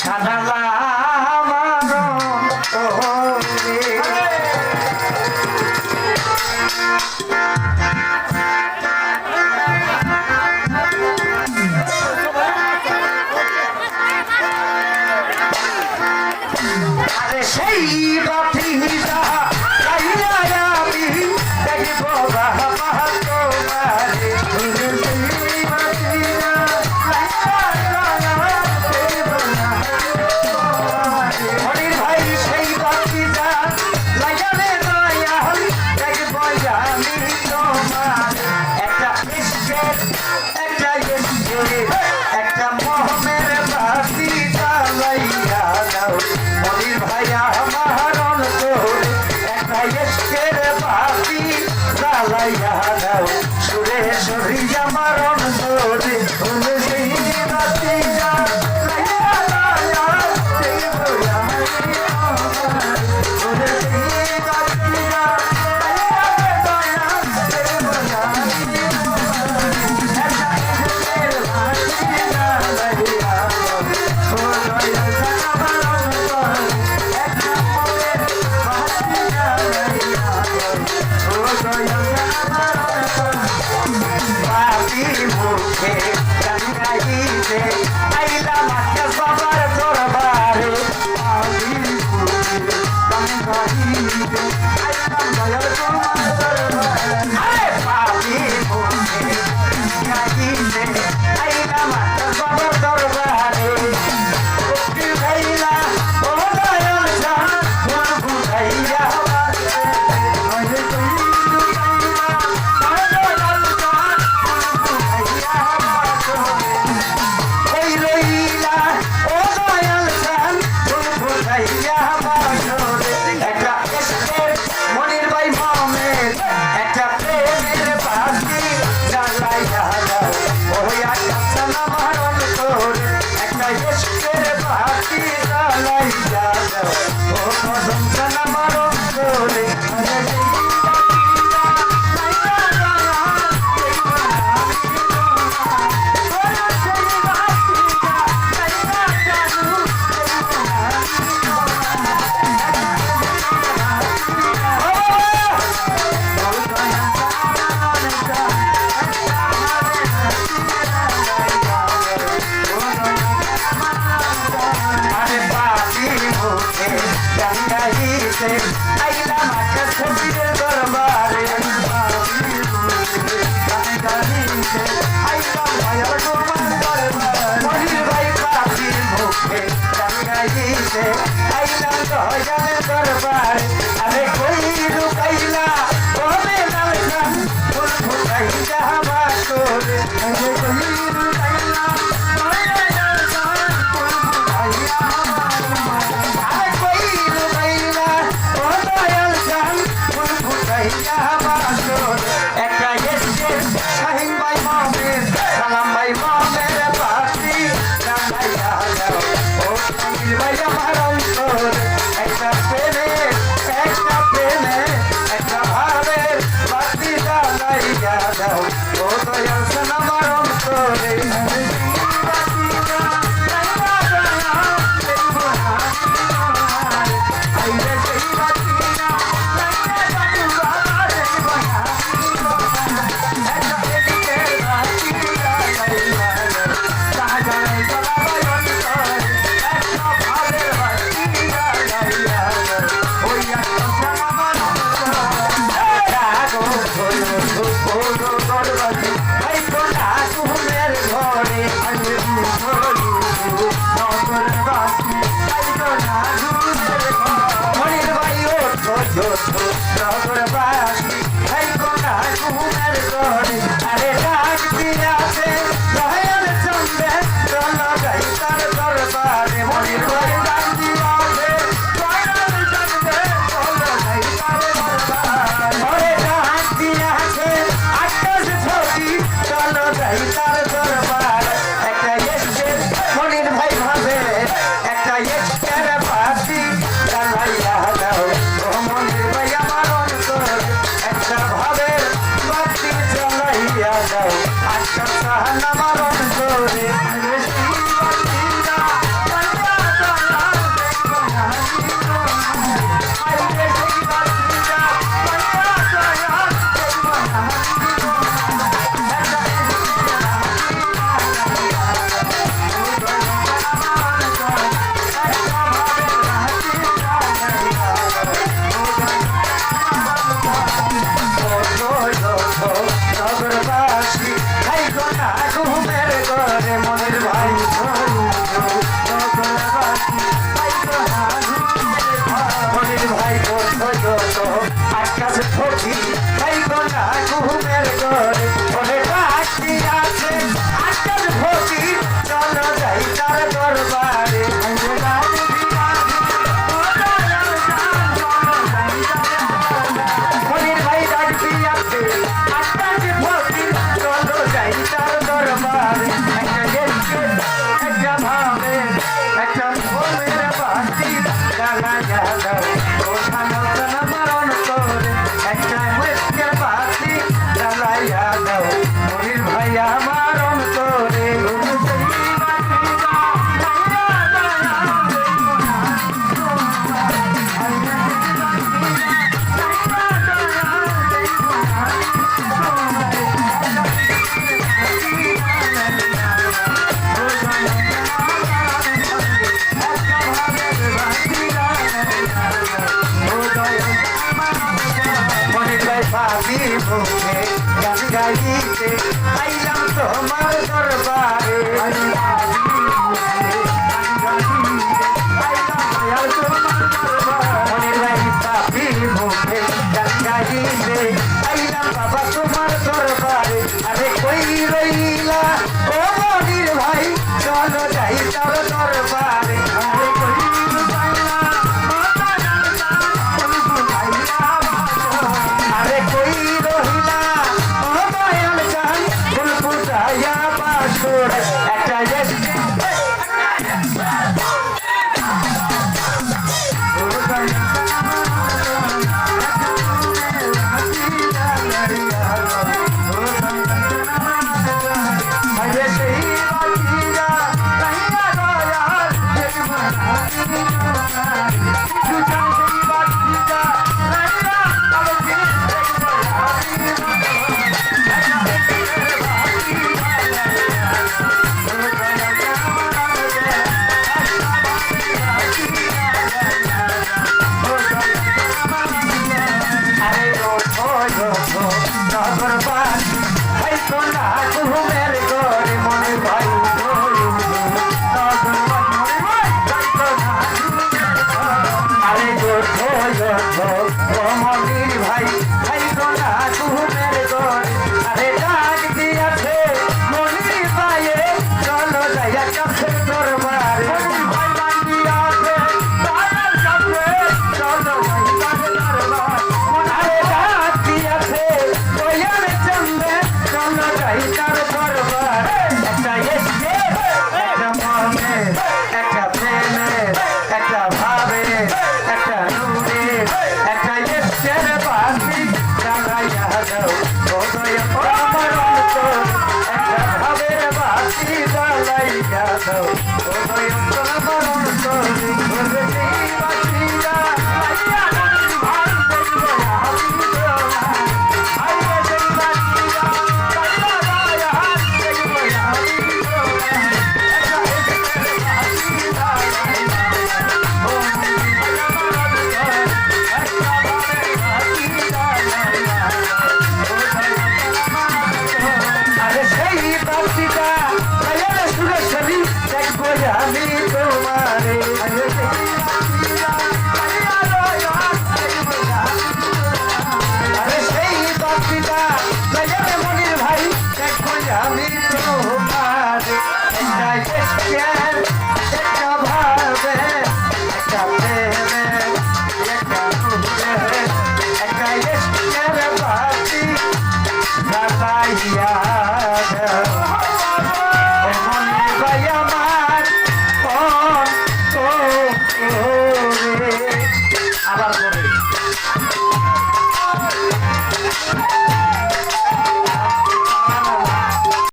সাদালা আমার আরে সেই বাপি যা আমি দেখব বাবা তোমারে। দাও সুরে সরি আমার অন্তরে তুমি সেই রাতে করতে আইলাম আকাশ ছবির দরবারে আইলাম মায়ার তোমার দরবার মহির ভাই পাখির মুখে রাঙাইতে আইলাম দহজানের দরবার আমি কই লুকাইলা কবে নাম ফুল ফুটাই যাহা করে My I'm a ভাই যত যত আকাশ ভর্তি ভাই গোনা ঘুমের ঘরে ওরে বাকি আছে আকাশ ভর্তি, চলো যাই তার দরবারে। বাড়িতে আইলাম তোমার দরবার। ভাই